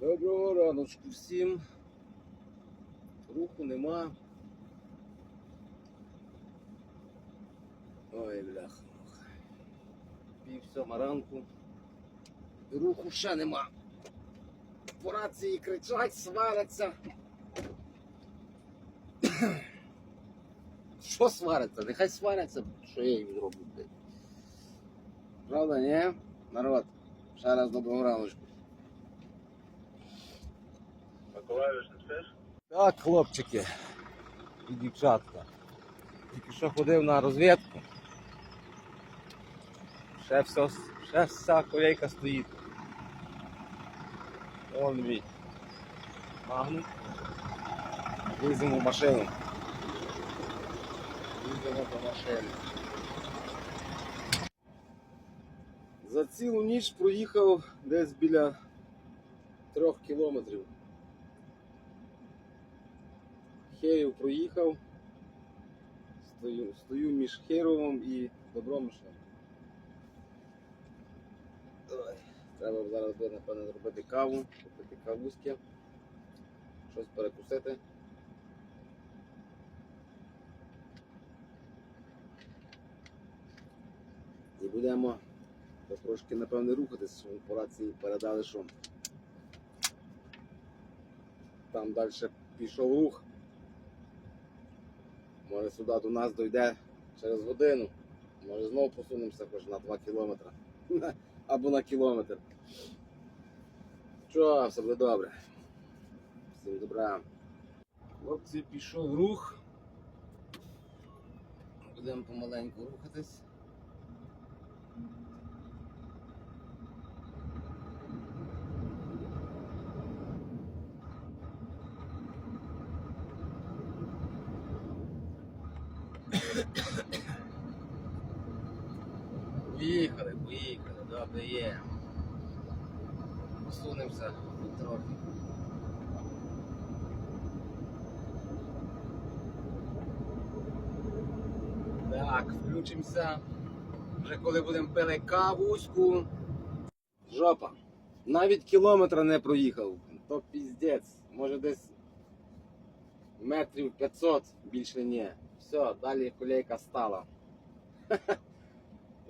Доброго раночку всім. Руху нема. Ой, бляха. Пів сьома ранку. Руху ще нема. По рації кричать, сваряться. Що свариться? Нехай сваряться, що я їм зроблю. Правда, ні? Народ, ще раз доброго раночку. Так, хлопчики і дівчатка. Тільки що ходив на розвідку. Ще, все, ще вся колейка стоїть. Вон мій. Магнум. Ліземо в машину. Ліземо до машини. За цілу ніч проїхав десь біля трьох кілометрів. Хеїв проїхав. Стою, стою між Херовом і Добромишем. Треба зараз буде, напевно, зробити каву, купити кавуськи, щось перекусити. І будемо трошки, напевне, рухатись, що по рації передали, що там далі пішов рух. Може сюди до нас дойде через годину. Може знову посунемося хоч на 2 кілометри. Або на кілометр. Що, все буде добре. Всім добра. Хлопці, пішов рух. Будемо помаленьку рухатись. Поїхали, поїхали, добре є. Посунемося трохи. Так, включимося. Вже коли будемо пили кавуську. Жопа. Навіть кілометра не проїхав. То піздець. Може десь метрів 500 більше ні. Все, далі колейка стала.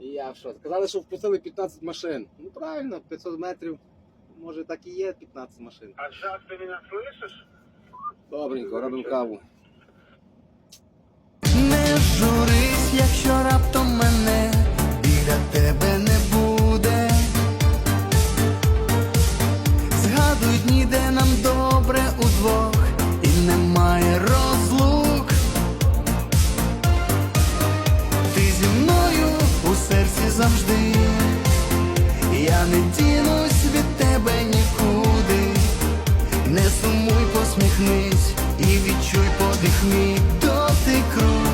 І я що? Сказали, що впустили 15 машин. Ну правильно, 500 метрів. Може так і є 15 машин. А сейчас ти мене слышиш? Добренько, робимо каву. завжди, я не дінусь від тебе нікуди, не сумуй, посміхнись і відчуй подих мій. Дотик рук.